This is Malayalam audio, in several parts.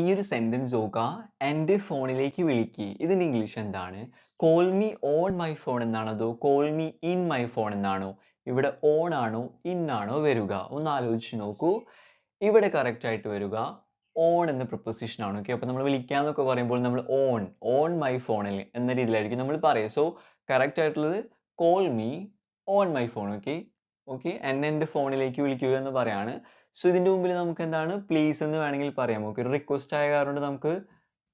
ഈ ഒരു സെന്റൻസ് നോക്കുക. എന്റെ ഫോണിലേക്ക് വിളിക്ക്. ഇതിന്റെ ഇംഗ്ലീഷ് എന്താണ്? Call me on my phone എന്നാണതോ call me in my phone എന്നാണോ? ഇവിടെ ഓൺ ആണോ ഇൻ ആണോ വരിക. ഒന്ന് ആലോചിച്ച് നോക്കൂ. ഇവിടെ കറക്റ്റ് ആയിട്ട് വരിക. ഓൺ എന്ന പ്രൊപ്പോസിഷൻ ആണ്. ഓക്കെ അപ്പോൾ നമ്മൾ വിളിക്കാന്നൊക്കെ പറയുമ്പോൾ നമ്മൾ ഓൺ ഓൺ മൈ ഫോണിൽ എന്ന രീതിയിലായിരിക്കും നമ്മൾ പറയുക. സോ കറക്റ്റ് ആയിട്ടുള്ളത് call me on my phone okay okay എന്നെ എന്റെ ഫോണിലേക്ക് വിളിക്കുക എന്ന് പറയാണ്. സോ ഇതിന്റെ മുമ്പിൽ നമുക്ക് എന്താണ്? പ്ലീസ് എന്ന് വേണമെങ്കിൽ പറയാം. ഓക്കെ ഒരു റിക്വസ്റ്റ് ആയ കാരണം നമുക്ക്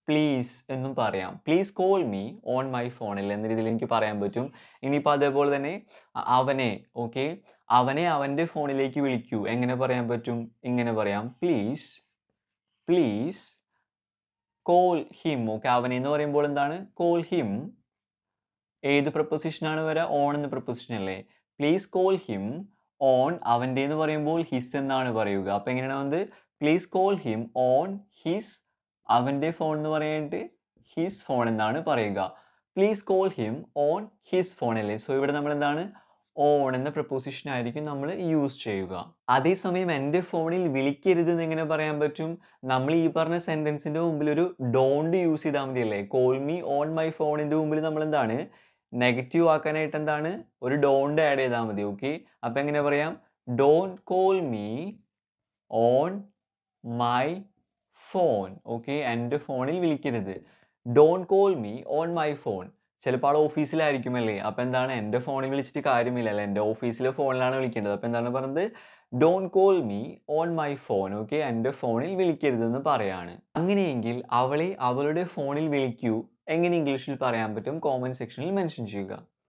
പ്ലീസ് എന്നും പറയാം. Please call me on my ഫോണിൽ എന്ന രീതിയിൽ എനിക്ക് പറയാൻ പറ്റും. ഇനിയിപ്പോൾ അതേപോലെ തന്നെ അവനെ ഓക്കെ അവനെ അവന്റെ ഫോണിലേക്ക് വിളിക്കൂ. എങ്ങനെ പറയാൻ പറ്റും? ഇങ്ങനെ പറയാം. Please please call him okay അവനെ എന്ന് പറയുമ്പോൾ എന്താണ്? കോൾ ഹിം ഏത് പ്രൊപ്പസിഷനാണ് വരെ? ഓൺ എന്ന പ്രപ്പോസിഷൻ അല്ലേ? പ്ലീസ് കോൾ ഹിം ഓൺ അവന്റെ എന്ന് പറയുമ്പോൾ ഹിസ് എന്നാണ് പറയുക. അപ്പോൾ എങ്ങനെയാണ് വന്നത് please call him on his അവന്റെ ഫോൺ എന്ന് പറയാനായിട്ട് ഹിസ് ഫോൺ എന്നാണ് പറയുക. Please call him on his phone അല്ലേ? സോ ഇവിടെ നമ്മൾ എന്താണ് ഓൺ എന്ന പ്രപ്പോസിഷൻ ആയിരിക്കും നമ്മൾ യൂസ് ചെയ്യുക. അതേസമയം എന്റെ ഫോണിൽ വിളിക്കരുത് എന്ന് എങ്ങനെ പറയാൻ പറ്റും? നമ്മൾ ഈ പറഞ്ഞ സെന്റൻസിന്റെ മുമ്പിൽ ഒരു ഡോണ്ട് യൂസ് ചെയ്താൽ മതിയല്ലേ? കോൾ മീ ഓൺ മൈ ഫോണിന്റെ മുമ്പിൽ നമ്മൾ എന്താണ് നെഗറ്റീവ് ആക്കാനായിട്ട് എന്താണ്? ഒരു ഡോണ്ട് ആഡ് ചെയ്താൽ മതി ഓക്കെ അപ്പം എങ്ങനെ പറയാം? Don't call me on my phone okay എന്റെ ഫോണിൽ വിളിക്കരുത്. Don't call me on my phone ചിലപ്പോൾ ആൾ ഓഫീസിലായിരിക്കും അല്ലേ? അപ്പം എന്താണ്? എന്റെ ഫോണിൽ വിളിച്ചിട്ട് കാര്യമില്ല അല്ലേ? എന്റെ ഓഫീസിലെ ഫോണിലാണ് വിളിക്കേണ്ടത്. അപ്പം എന്താണ് പറയുന്നത് don't call me on my phone okay എന്റെ ഫോണിൽ വിളിക്കരുതെന്ന് പറയാണ്. അങ്ങനെയെങ്കിൽ അവളെ അവളുടെ ഫോണിൽ വിളിക്കൂ. എങ്ങനെ ഇംഗ്ലീഷിൽ പറയാൻ പറ്റും? കോമന്റ് സെക്ഷനിൽ മെൻഷൻ ചെയ്യുക.